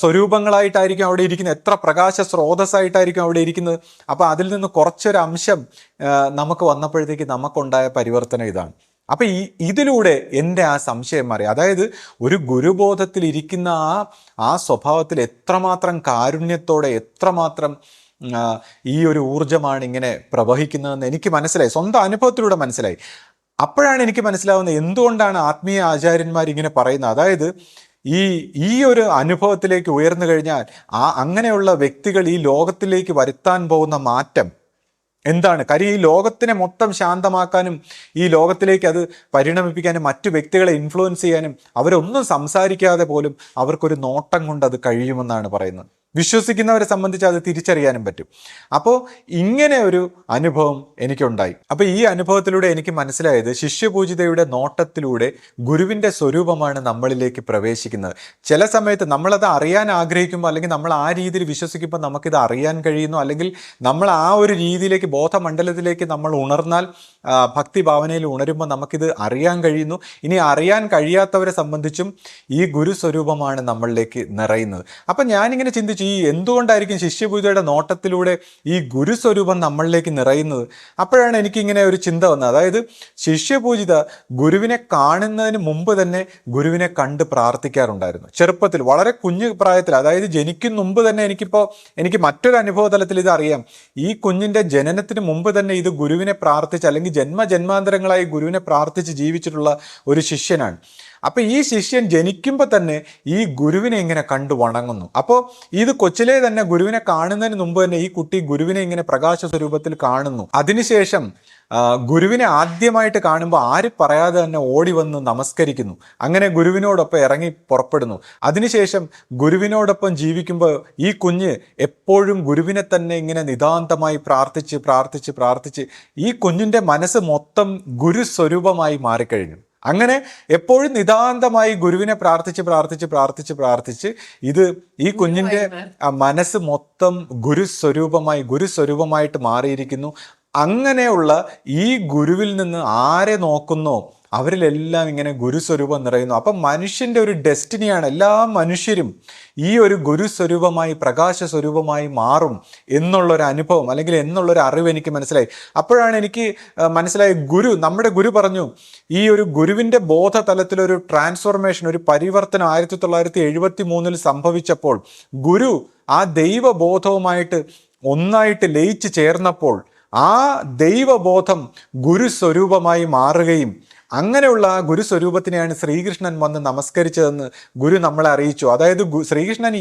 സ്വരൂപങ്ങളായിട്ടായിരിക്കും അവിടെ ഇരിക്കുന്നത്. എത്ര പ്രകാശ സ്രോതസ്സായിട്ടായിരിക്കും അവിടെ ഇരിക്കുന്നത്. അപ്പോൾ അതിൽ നിന്ന് കുറച്ചൊരു അംശം നമുക്ക് വന്നപ്പോഴത്തേക്ക് നമുക്കുണ്ടായ പരിവർത്തനം ഇതാണ്. അപ്പൊ ഈ ഇതിലൂടെ എന്റെ ആ സംശയം മാറി. അതായത് ഒരു ഗുരുബോധത്തിൽ ഇരിക്കുന്ന ആ ആ സ്വഭാവത്തിൽ എത്രമാത്രം കാരുണ്യത്തോടെ എത്രമാത്രം ഈ ഒരു ഊർജമാണ് ഇങ്ങനെ പ്രവഹിക്കുന്നതെന്ന് എനിക്ക് മനസ്സിലായി. സ്വന്തം അനുഭവത്തിലൂടെ മനസ്സിലായി. അപ്പോഴാണ് എനിക്ക് മനസ്സിലാവുന്നത് എന്തുകൊണ്ടാണ് ആത്മീയ ആചാര്യന്മാർ ഇങ്ങനെ പറയുന്നത്. അതായത് ഈ ഈ ഒരു അനുഭവത്തിലേക്ക് ഉയർന്നു കഴിഞ്ഞാൽ ആ അങ്ങനെയുള്ള വ്യക്തികൾ ഈ ലോകത്തിലേക്ക് വരുത്താൻ പോകുന്ന മാറ്റം എന്താണ്? കാര്യം ഈ ലോകത്തിനെ മൊത്തം ശാന്തമാക്കാനും ഈ ലോകത്തിലേക്ക് അത് പരിണമിപ്പിക്കാനും മറ്റു വ്യക്തികളെ ഇൻഫ്ലുവൻസ് ചെയ്യാനും അവരൊന്നും സംസാരിക്കാതെ പോലും അവർക്കൊരു നോട്ടം കൊണ്ട് അത് കഴിയുമെന്നാണ് പറയുന്നത്. വിശ്വസിക്കുന്നവരെ സംബന്ധിച്ച് അത് തിരിച്ചറിയാനും പറ്റും. അപ്പോൾ ഇങ്ങനെ ഒരു അനുഭവം എനിക്കുണ്ടായി. അപ്പോൾ ഈ അനുഭവത്തിലൂടെ എനിക്ക് മനസ്സിലായത് ശിഷ്യപൂജിതയുടെ നോട്ടത്തിലൂടെ ഗുരുവിന്റെ സ്വരൂപമാണ് നമ്മളിലേക്ക് പ്രവേശിക്കുന്നത്. ചില സമയത്ത് നമ്മളത് അറിയാൻ ആഗ്രഹിക്കുമ്പോൾ അല്ലെങ്കിൽ നമ്മൾ ആ രീതിയിൽ വിശ്വസിക്കുമ്പോൾ നമുക്കിത് അറിയാൻ കഴിയുന്നു. അല്ലെങ്കിൽ നമ്മൾ ആ ഒരു രീതിയിലേക്ക് ബോധമണ്ഡലത്തിലേക്ക് നമ്മൾ ഉണർന്നാൽ ഭക്തി ഭാവനയിൽ ഉണരുമ്പോൾ നമുക്കിത് അറിയാൻ കഴിയുന്നു. ഇനി അറിയാൻ കഴിയാത്തവരെ സംബന്ധിച്ചും ഈ ഗുരു സ്വരൂപമാണ് നമ്മളിലേക്ക് നിറയുന്നത്. അപ്പം ഞാനിങ്ങനെ ചിന്തിച്ചു ഈ എന്തുകൊണ്ടായിരിക്കും ശിഷ്യപൂജയുടെ നോട്ടത്തിലൂടെ ഈ ഗുരുസ്വരൂപം നമ്മളിലേക്ക് നിറയുന്നത്? അപ്പോഴാണ് എനിക്കിങ്ങനെ ഒരു ചിന്ത വന്നത്. അതായത് ശിഷ്യപൂജിത ഗുരുവിനെ കാണുന്നതിന് മുമ്പ് തന്നെ ഗുരുവിനെ കണ്ട് പ്രാർത്ഥിക്കാറുണ്ടായിരുന്നു. ചെറുപ്പത്തിൽ വളരെ കുഞ്ഞു പ്രായത്തിൽ അതായത് ജനിക്കും മുമ്പ് തന്നെ എനിക്കിപ്പോൾ എനിക്ക് മറ്റൊരു അനുഭവ തലത്തിൽ ഇത് അറിയാം. ഈ കുഞ്ഞിന്റെ ജനനത്തിന് മുമ്പ് തന്നെ ഇത് ഗുരുവിനെ പ്രാർത്ഥിച്ച് അല്ലെങ്കിൽ ജന്മജന്മാന്തരങ്ങളായി ഗുരുവിനെ പ്രാർത്ഥിച്ച് ജീവിച്ചിട്ടുള്ള ഒരു ശിഷ്യനാണ്. അപ്പൊ ഈ ശിഷ്യൻ ജനിക്കുമ്പോൾ തന്നെ ഈ ഗുരുവിനെ ഇങ്ങനെ കണ്ടു വണങ്ങുന്നു. അപ്പോൾ ഇത് കൊച്ചിലെ തന്നെ ഗുരുവിനെ കാണുന്നതിന് മുമ്പ് തന്നെ ഈ കുട്ടി ഗുരുവിനെ ഇങ്ങനെ പ്രകാശ സ്വരൂപത്തിൽ കാണുന്നു. അതിനുശേഷം ഗുരുവിനെ ആദ്യമായിട്ട് കാണുമ്പോൾ ആര് പറയാതെ തന്നെ ഓടി വന്ന് നമസ്കരിക്കുന്നു. അങ്ങനെ ഗുരുവിനോടൊപ്പം ഇറങ്ങി പുറപ്പെടുന്നു. അതിനുശേഷം ഗുരുവിനോടൊപ്പം ജീവിക്കുമ്പോൾ ഈ കുഞ്ഞ് എപ്പോഴും ഗുരുവിനെ തന്നെ ഇങ്ങനെ നിതാന്തമായി പ്രാർത്ഥിച്ച് പ്രാർത്ഥിച്ച് പ്രാർത്ഥിച്ച് ഈ കുഞ്ഞിന്റെ മനസ്സ് മൊത്തം ഗുരു സ്വരൂപമായി മാറിക്കഴിഞ്ഞു. അങ്ങനെ എപ്പോഴും നിതാന്തമായി ഗുരുവിനെ പ്രാർത്ഥിച്ച് പ്രാർത്ഥിച്ച് പ്രാർത്ഥിച്ച് പ്രാർത്ഥിച്ച് ഇത് ഈ കുഞ്ഞിന്റെ മനസ്സ് മൊത്തം ഗുരുസ്വരൂപമായി ഗുരുസ്വരൂപമായിട്ട് മാറിയിരിക്കുന്നു. അങ്ങനെയുള്ള ഈ ഗുരുവിൽ നിന്ന് ആരെ നോക്കുന്നോ അവരിലെല്ലാം ഇങ്ങനെ ഗുരുസ്വരൂപം നിറയുന്നു. അപ്പം മനുഷ്യന്റെ ഒരു ഡെസ്റ്റിനിയാണ് എല്ലാ മനുഷ്യരും ഈ ഒരു ഗുരുസ്വരൂപമായി പ്രകാശ സ്വരൂപമായി മാറും എന്നുള്ളൊരു അനുഭവം അല്ലെങ്കിൽ എന്നുള്ളൊരു അറിവ് എനിക്ക് മനസ്സിലായി. അപ്പോഴാണ് എനിക്ക് മനസ്സിലായ ഗുരു നമ്മുടെ ഗുരു പറഞ്ഞു ഈ ഒരു ഗുരുവിന്റെ ബോധതലത്തിലൊരു ട്രാൻസ്ഫോർമേഷൻ ഒരു പരിവർത്തനം ആയിരത്തി തൊള്ളായിരത്തി എഴുപത്തി മൂന്നിൽ സംഭവിച്ചപ്പോൾ ഗുരു ആ ദൈവബോധവുമായിട്ട് ഒന്നായിട്ട് ലയിച്ച് ചേർന്നപ്പോൾ ആ ദൈവബോധം ഗുരുസ്വരൂപമായി മാറുകയും അങ്ങനെയുള്ള ഗുരുസ്വരൂപത്തിനെയാണ് ശ്രീകൃഷ്ണൻ വന്ന് നമസ്കരിച്ചതെന്ന് ഗുരു നമ്മളെ അറിയിച്ചു. അതായത് ശ്രീകൃഷ്ണൻ